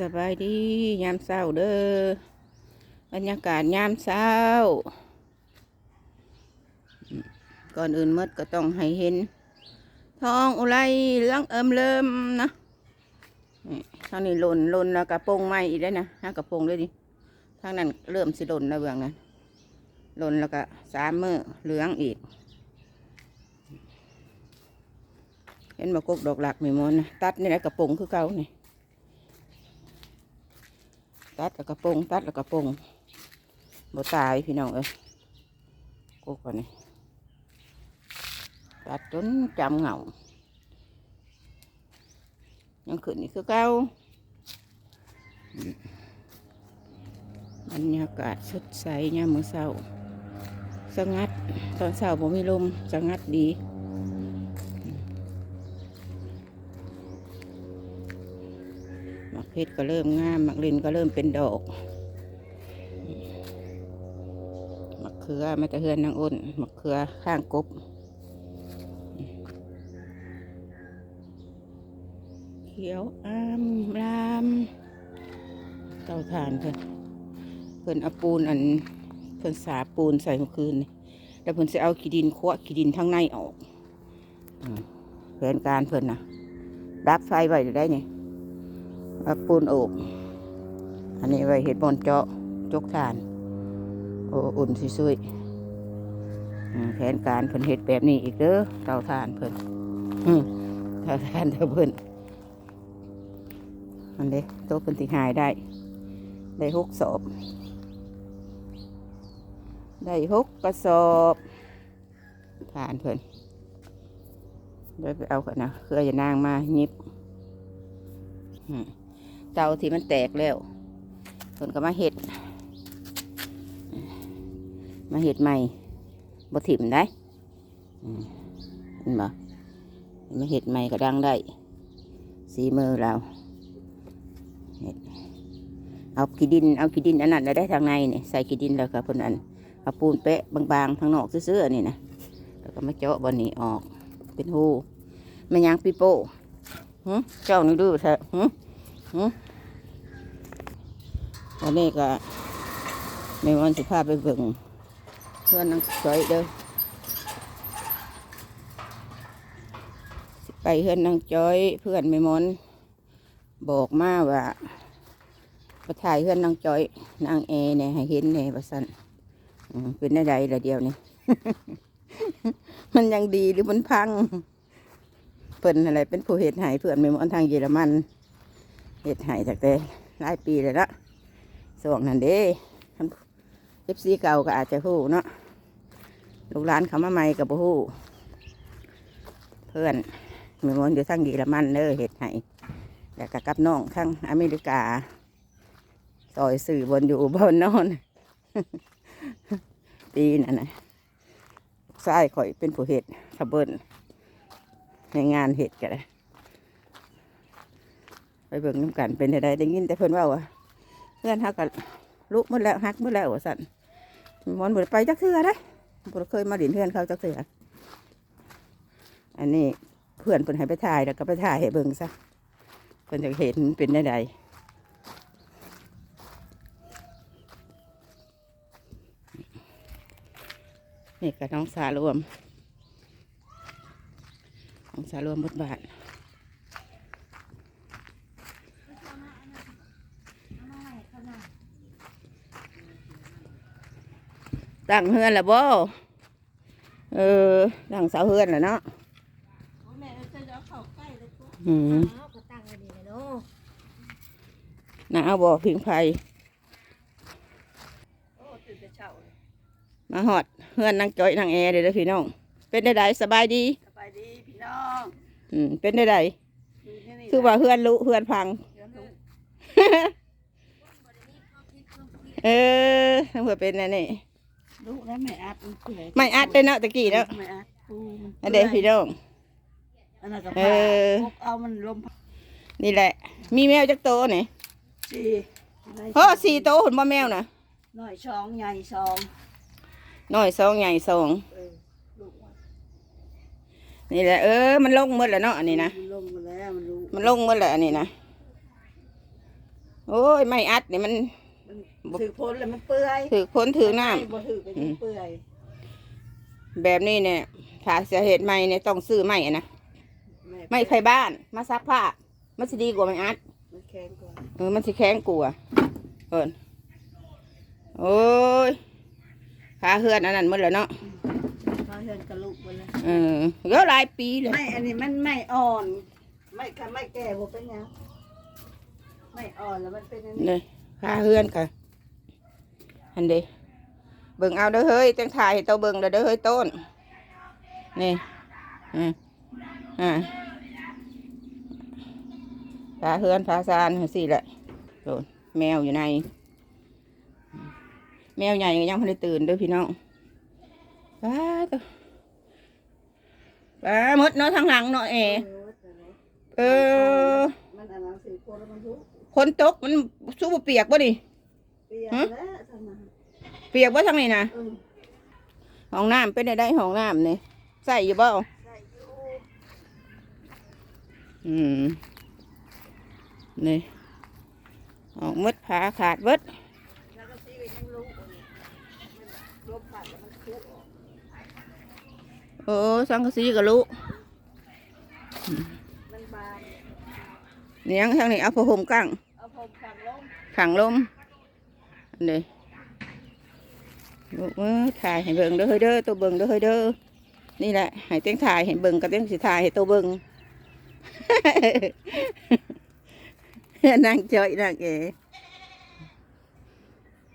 สบายดียามเช้าเด้อบรรยากาศยามเช้า ก่อนอื่นหมดก็ต้องให้เห็นทองอุไรเหลืองเอิมเริ่มนะนี่ทางนี้หล่นหล่นแล้วกระโปรงใหม่อีกแล้วนะฮะกระโปรงด้วยดิทางนั้นเริ่มสิหล่นแล้วเบื้องนั้นหล่นแล้วก็สามมือเหลืองอีก เห็นมากกดอกหลักไม่มนนะตัดนี่แหละกระโปรงคือเก่านี่ ตัดแล้วกระโปงตัดแล้วกระโปงบ่ตายพี่น้องเอ้ยกูก่อนนี่ตัดจนจำเหงายังขึ้นนี่คือเก่าอืมบรรยากาศสดใสยามมื้อเช้าสงัดตอนเช้าผมมีลมสงัดดี หมัก เพชรก็เริ่มงามมักลินก็เริ่มเป็นดอกมักเขือมาตะเฮือนนางอ้นมักเขือข้างกบเขียวอามรามเตาถ่านเพิ่นเพิ่นเอาปูนอันเพิ่นสาปูนใส่เมื่อคืนแล้วเพิ่นจะเอาขี้ดินคั่วขี้ดินทั้งในออกอืมแผนการเพิ่นนะดับไฟไว้ได้ไง ว่าปูนโอบอันนี้ไว้เห็ดบอนเจาะจกทาน โอ้อุ่นซุยๆแผนการเพิ่นเห็ดแบบนี้อีกเด้อเตาทานเพิ่นเตาทานเด้อเพิ่นอันเด้โต๊ะเพิ่นที่หายได้ ได้หกสอบ ได้หกกระสอบทานเพิ่นเดี๋ยวไปเอากันนะเครืออย่านางมาหยิบอืม เตาที่มันแตกแล้วเพิ่นก็มาเห็ด มาเห็ดใหม่บ่ถิ่มได้อืมเห็นบ่มาเห็ดใหม่ก็ดังได้ สีมือเราเฮ็ดเอาขี้ดิน เอาขี้ดินอันนั้นได้ทางในนี่ใส่ขี้ดินแล้วก็เพิ่นอันเอาปูนเป๊ะบางๆทางนอกซื่อๆนี่นะแล้วก็มาเจาะบอนนี้ออกเป็นหูแม่ยางปีโป้หึเจ้านี่ดูเถอะ หึวันนี้ก็ในวันสิพาไปเบิ่งเพื่อนนังจอยเด้อไปเพื่อนนังจ้อยเพื่อนไม่มนบอกมาว่าไปถ่ายเพื่อนนังจ้อยนางเอเนี่ยให้เห็นเนี่ยประสันเป็นได้ใดละเดียวนี่ มันยังดีหรือมันพังเพิ่นอะไรเป็นผู้เหตุให้เพื่อนไม่มนทางเยอรมันเฮ็ดให้จากแต่หลายปีเลยละ สวงนั้นเด้เอฟซีเก่าก็อาจจะฮู้เนาะลูกหลานเขามาใหม่กับบ่ฮู้เพื่อนมีมนอยู่ทั้งเยอรมันเด้อเฮ็ดให้แต่กับกับน้องทั้งอเมริกาซอยสื่อบนอยู่บนนอนปีนั่นนะใช่ข่อยเป็นผู้เฮ็ดขบเบิ้นในงานเฮ็ดกันเลยไปเบิ่งน้ำกันเป็นได้ได้ยินแต่เพิ่อนว่าว่า เพื่อนฮักกับลุกหมดแล้วฮักหมดแล้วสั่นมันบ่ได้ไปจักเทื่อได้บ่เคยมาดินเพื่อนเขาจักเทื่ออันนี้เพื่อนเพิ่นให้ไปถ่ายแล้วก็ไปถ่ายให้เบิ่งซะเพิ่นจะเห็นเป็นได้ใดนี่ก็น้องสารวม น้องสารวมบทบาท ตั้งเฮือนแล้วบ่เออตั้งเสาเฮือนแล้วเนาะแม่จะเอาเข้าใกล้เลยกูอืมเอาก็ตั้งไว้ดีเลยเนาะหนาวบ่พิงไฟโอ้ตื่นแต่เช้าเลยมาหอดเฮือนนางจ้อยนางแอเด้อเด้อพี่น้อง เป็นได้ไดสบายดีสบายดีพี่น้องอืมเป็นได้ไดอยู่ที่นี่คือว่าเฮือนลุเฮือนพังเดี๋ยวลูกเออเพื่อเป็นอันนี้ ลูกแล้วไม่อัดมันเปื่อยไม่อัดเลยเนาะตะกี้เนาะไม่อัดปูมันอันเด้อพี่น้อง อันนั้นก็เอผ่าอ พกเอามันลมพัดนี่แหละ มีแมวจักโตนี่สี่โอ้สี่โตหุ่นบ่แมวนะน้อยสองใหญ่สองน้อยสองใหญ่สองเออลูกว่านี่แหละเออมันลงหมดแล้วเนาะอันนี้นะมันลงมาแล้วมันรู้มันลงหมดแล้วอันนี้นะโอ้ยไม่อัดนี่มัน มันถือพ้นแล้วมันเปื่อยถือพ้นถือน้บ่ถือก็ยังเปื่อยำแบบนี้เนี่ยถ้าเสียเหตุใหม่เนี่ยต้องซื้อใหม่อะนะไม่ไฟบ้านมาซักผ้ามันสิดีกว่าไม่อัดมันแข็งกว่าเออมันสิแข็งกลัวาเอินโอ้ยขาเฮือนอันนั้นหมดแล้วเนาะพอเฮือนกระลุกไปเลยเออเยอะหลายปีเลยไม่อันนี้มันไม่อ่อน ไม่ค่ะไม่แก่บ่เป็นหยังไม่อ่อนแล้วมันเป็นอันนี้เลย ขาเฮือนค่ะอันเดเบิ่งเอาเด้อเฮ้ยจังถ่ายให้เตาเบิ่งเด้อเด้อเฮ้ยต้น นี่อ่าอ่าขาเฮือนขาซานสิแหละโดนแมวอยู่ใน แมวใหญ่ยังไม่ได้ตื่นด้อพี่น้องป้าตัวป้ามดเนาะทางหลังเนาะเอเออมันอันหนั้นสิโคนแล้วมันทุก คนตกมันสู้บ่เปียกบ่ดิเปียกฮะแล้วทำไมเปียกบ่ทางนี้นะเออห้องน้ำเป็นได้ได้ห้องน้ำนี่ใส่อยู่บ่ใส่อยู่อืมนี่ออกหมดผาขาดเบิดแล้วก็ซีก็ยังรู้อันนี้มันลบผ่านแล้วมันคุออกโอ้สังกะสีก็รู้มันบานเนียงทางนี้เอาผ้าห่มกั้งเอาผมขังลงขังลมอันนี้ลูกเอ้ยถ่ายให้เบิ่งเด้อเฮ้ยเด้อตัวเบิ่งเด้อเฮ้ยเด้อนี่แหละให้เต้งถ่ายให้เบิ่งกับเต้งสิถ่ายให้ตัวเบิ่งนางจ้อยนางเอ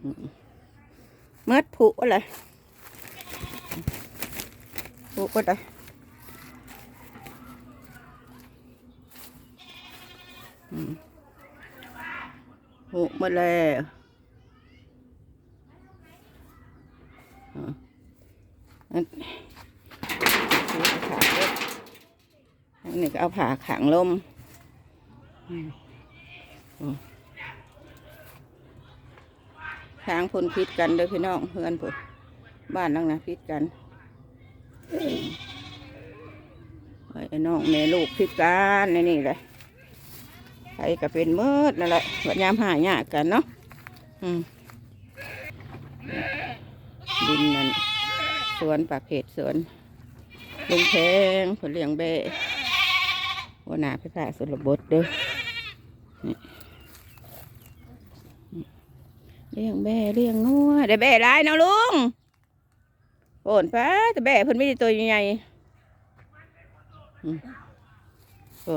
อืมเมื่อผุอะไรผุอะไร อืมผุหมดแล้วอันนี้ก็เอาผ่าขังลมทางพนพิษกันเด้อพี่น้องเพื่อนผลบ้านนั่งนะพิษกันไอ้น้องแม่ลูกพิษกันในนี่แหละ ใครก็เป็นมืดนั่นแหละวัดยามหายากกันเนาะดินนั่นสวนปากเขตสวนลุงแพงผลเลี้ยงเบ้วนาพิพาสุรบดเด้อเลี้ยงแบ่เลี้ยงนัวได้แบ่ร้ายเนาะลุงโอนฟ้าแต่แบ่เพิ่นไม่ได้ตัวใหญ่อืมโอ้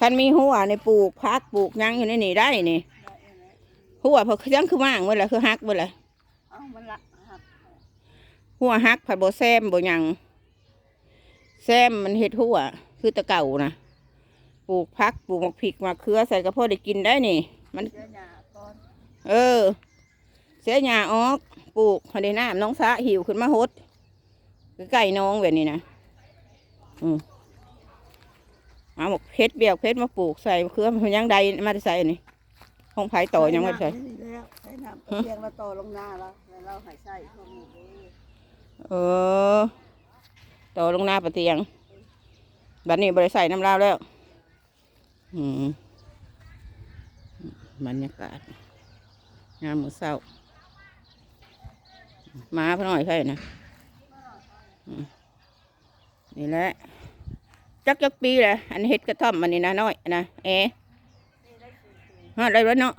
คันมีหัวในปลูกพักปลูกยังอยู่ในนี่ได้นี่หัวเพอยังคือว่างเมื่อไรคือฮักเมื่อไรเอามันละหัวฮักผัดโบแซมโบยังแซมมันเห็ดหัวคือตะเก่านะปลูกพักปลูกหมกผิกมกเขือใส่กระเพาะได้กินได้นี่ มัน เออ เสียหญ้าออกปลูกพอได้น้ำน้องสาหิวขึ้นมาหดใกล้น้องแบบนี้นะอืม เอาหมกเพชรเบี้ยวเพชรมาปลูกใส่มะเขือมันยังใดมาได้ใส่นี่ห้องไผ่ต่อยังไม่ได้ใส่น้ำนี่แล้วใช้น้ำตะเกียงแล้วต่อลงหน้าแล้วแล้วเราใหายใส่พวกนี้เด้อเออต่อลงหน้าปะเตียงบัดนี้บริใส่น้ำลาวแล้วอืมบรรยากาศงามมือเศร้ามาพอหน่อยใช่นะอืมนี่แหละ จักจักปีแหละอันเฮ็ดกระท่อมมันนี่นะน้อยนะเอ๋ฮะได้แล้วเนาะ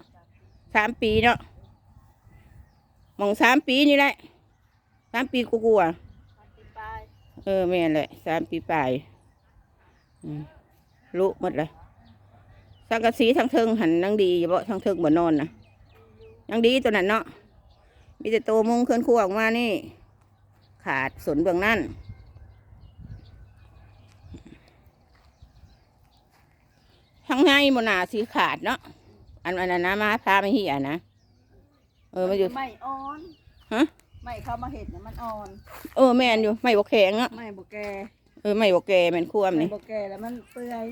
สามปีเนาะหมองสามปีนี่แหละสามปีกูกลัวาติดปลายเออแม่นแหละสามปีปลายอืมลุหมดเลยสังกะสีทั้งเทิงหันนังดีอย่าบอกทั้งเทิงบ่นอนนะยังดีตัวนั้นเนาะมีแต่โตมุงเคลื่อนคู่ออกมานี่ ขาดสนเบื้องนั่น ทั้งในบนหนาสีขาดเนาะอันอันนั้นนะมาพาไม่เหียนะเออมาอยู่ ไม่อ่อนฮะ ไม่เข้ามาเห็ดเนี่ยมันอ่อนเออแม่นอยู่ไม่บกแข็งอะไม่บกแกเออไม่บกแกแม่นควมไม่นี่บกแกแล้วมันเปื่อย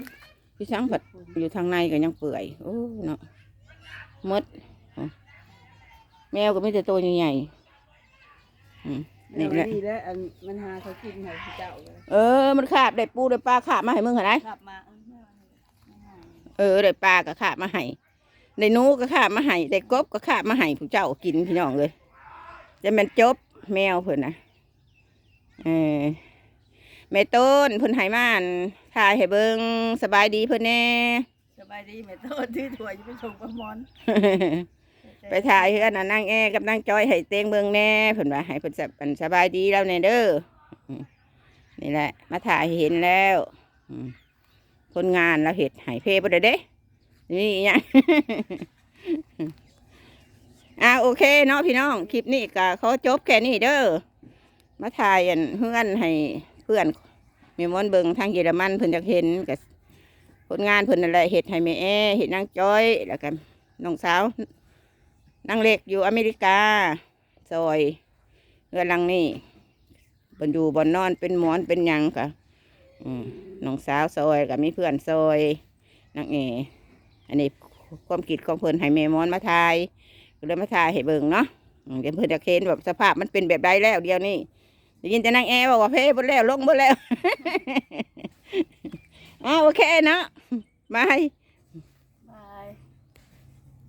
พี่ช้างผัดอยู่ทางในก็ยังเปื่อยโอ้เนาะหมดอ๋อแมวก็ไม่แต่ตัวใหญ่ๆอืมนี่แล้วแหละ ดีแล้วอันมันหาเขากินให้พี่เจ้าเลยเออ มันขาบได้ปูได้ปลาขาบมาให้มึงเหรอไง กลับมาเออ เออได้ปลาก็ขามาให้ได้หนูก็ขามาให้ได้กบก็ขามาให้ผู้เจ้ากินพี่น้องเลยจะเป็นจบแมวเพิ่นนะเออแม่ต้นเพิ่นให้มาอั่นถ่ายให้เบิงสบายดีเพิ่นแน่สบายดีแม่โตที่ถั่วจะไปส่งประมอน ไปถ่ายเฮือนน่ะนางแอกับนางจอยให้เตงเบิงแน่เพิ่นว่าให้เพิ่นสบสบายดีแล้วแน่เด้ออืมนี่แหละ มาถ่ายให้เห็นแล้ว อืม คนงานเราเห็ดให้เพบ่ได้เด้ นี่ยังอ่าโอเคเนาะพี่น้อง คลิปนี้ก็เขอจบแค่นี้เด้อมาถ่ายอันเพื่อนให้เพื่อนมีมอนเบิงทางเยอรมันเพิ่นจะเห็นกับผลงานเพิ่นนั่นแหละเห็ดให้แม่แอเห็ดนางจ้อยแล้วกันน้องสาวนางเล็กอยู่อเมริกาซอยเรือลังนี่บนอยู่บนนอนเป็นหมอนเป็นยังค่ะ อืมน้องสาวซอยกับมีเพื่อนซอยนางเออันนี้ความคิดของเพิ่นให้เมมอนมาทายก็เลยมาทายให้เบิ่งเนาะเดี๋ยวเพิ่นจะเค้นแบบสภาพมันเป็นแบบใดแล้วเดียวนี่ได้ยินแต่นางแอบอกว่าเพ่บนแล้วลงบนแล้วอ้าโอเคเนาะบาย